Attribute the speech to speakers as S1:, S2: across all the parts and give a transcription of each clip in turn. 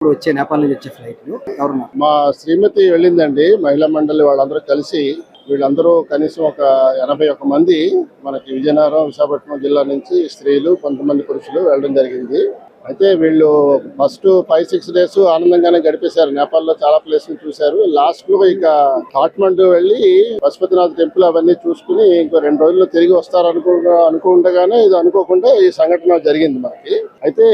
S1: ఇప్పుడు వచ్చే నేపాల్ నుంచి వచ్చే ఫ్లైట్
S2: మా శ్రీమతి వెళ్ళిందండి మహిళా మండలి వాళ్ళందరూ కలిసి. వీళ్ళందరూ కనీసం ఒక ఎనభై ఒక మంది మనకి విజయనగరం విశాఖపట్నం జిల్లా నుంచి స్త్రీలు కొంతమంది పురుషులు వెళ్ళడం జరిగింది. అయితే వీళ్ళు ఫస్ట్ ఫైవ్ సిక్స్ డేస్ ఆనందంగానే గడిపేశారు. నేపాల్లో చాలా ప్లేస్ చూశారు. లాస్ట్లో ఇక కాఠ్మండు వెళ్ళి పశుపతినాథ్ టెంపుల్ అవన్నీ చూసుకుని ఇంకో రెండు రోజుల్లో తిరిగి వస్తారు అనుకో అనుకుండగానే ఇది అనుకోకుండా ఈ సంఘటన జరిగింది మనకి అయితే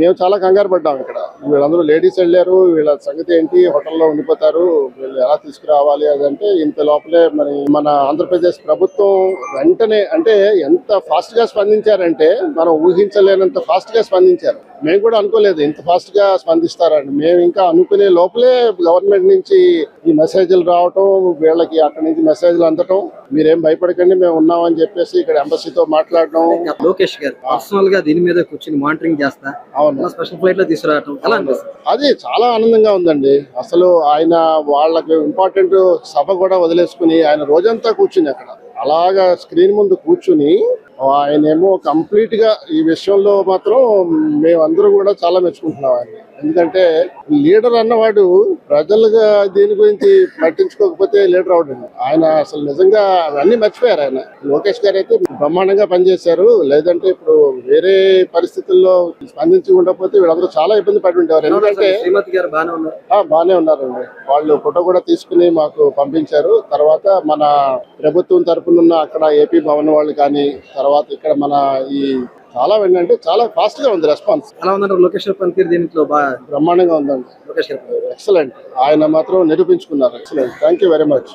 S2: మేము చాలా కంగారు పడ్డాం ఇక్కడ. వీళ్ళందరూ లేడీస్ వెళ్ళారు. వీళ్ళ సంగతి ఏంటి? హోటల్లో ఉండిపోతారు. వీళ్ళు ఎలా తీసుకురావాలి అదంటే ఇంత లోపలే మరి మన ఆంధ్రప్రదేశ్ ప్రభుత్వం వెంటనే అంటే ఎంత ఫాస్ట్గా స్పందించారంటే మనం ఊహించలేనంత ఫాస్ట్గా స్పందించారు. మేము కూడా అనుకోలేదు ఇంత ఫాస్ట్గా స్పందిస్తారని. మేము ఇంకా అనుకునే లోపలే గవర్నమెంట్ నుంచి ఈ మెసేజ్లు రావటం వీళ్ళకి అక్కడి నుంచి మెసేజ్లు అందటం. మీరేం భయపడకండి మేము ఉన్నామని చెప్పేసి ఇక్కడ ఎంబసీతో మాట్లాడడం.
S1: లోకేష్ గారు పర్సనల్గా దీని మీద కూర్చుని మానిటరింగ్ చేస్తా.
S2: అవును.
S1: స్పెషల్ ఫ్లైట్లో తీసుకురావటం.
S2: అది చాలా ఆనందంగా ఉందండి. అసలు ఆయన వాళ్ళకి ఇంపార్టెంట్ సభ కూడా వదిలేసుకుని ఆయన రోజంతా కూర్చుని అక్కడ. అలాగా స్క్రీన్ ముందు కూర్చుని ఆయనేమో కంప్లీట్గా ఈ విషయంలో మాత్రం మేమందరూ కూడా చాలా మెచ్చుకుంటున్నాం ఆయన ఎందుకంటే లీడర్ అన్నవాడు ప్రజలుగా దీని గురించి పట్టించుకోకపోతే లీడర్ అవడం ఆయన అసలు నిజంగా అవన్నీ మర్చిపోయారు ఆయన. లోకేష్ గారు అయితే బ్రహ్మాండంగా పనిచేశారు. లేదంటే ఇప్పుడు వేరే పరిస్థితుల్లో స్పందించి ఉండకపోతే వీళ్ళందరూ చాలా ఇబ్బంది పడి ఉండేవారు. ఎందుకంటే
S1: బాగానే
S2: ఉన్నారండి. వాళ్ళు ఫోటో కూడా తీసుకుని మాకు పంపించారు. తర్వాత మన ప్రభుత్వం తరపునున్న అక్కడ ఏపీ భవన్ వాళ్ళు కానీ తర్వాత ఇక్కడ మన ఈ చాలా ఏంటంటే చాలా ఫాస్ట్గా ఉంది రెస్పాన్స్
S1: ఎలా ఉందంటారు లోకేష్ పనితీరు దీంట్లో బాగా
S2: బ్రహ్మాండంగా ఉందండి.
S1: లోకేష్
S2: ఎక్సలెంట్ ఆయన మాత్రం నిరూపించుకున్నారు. Excellent thank you very much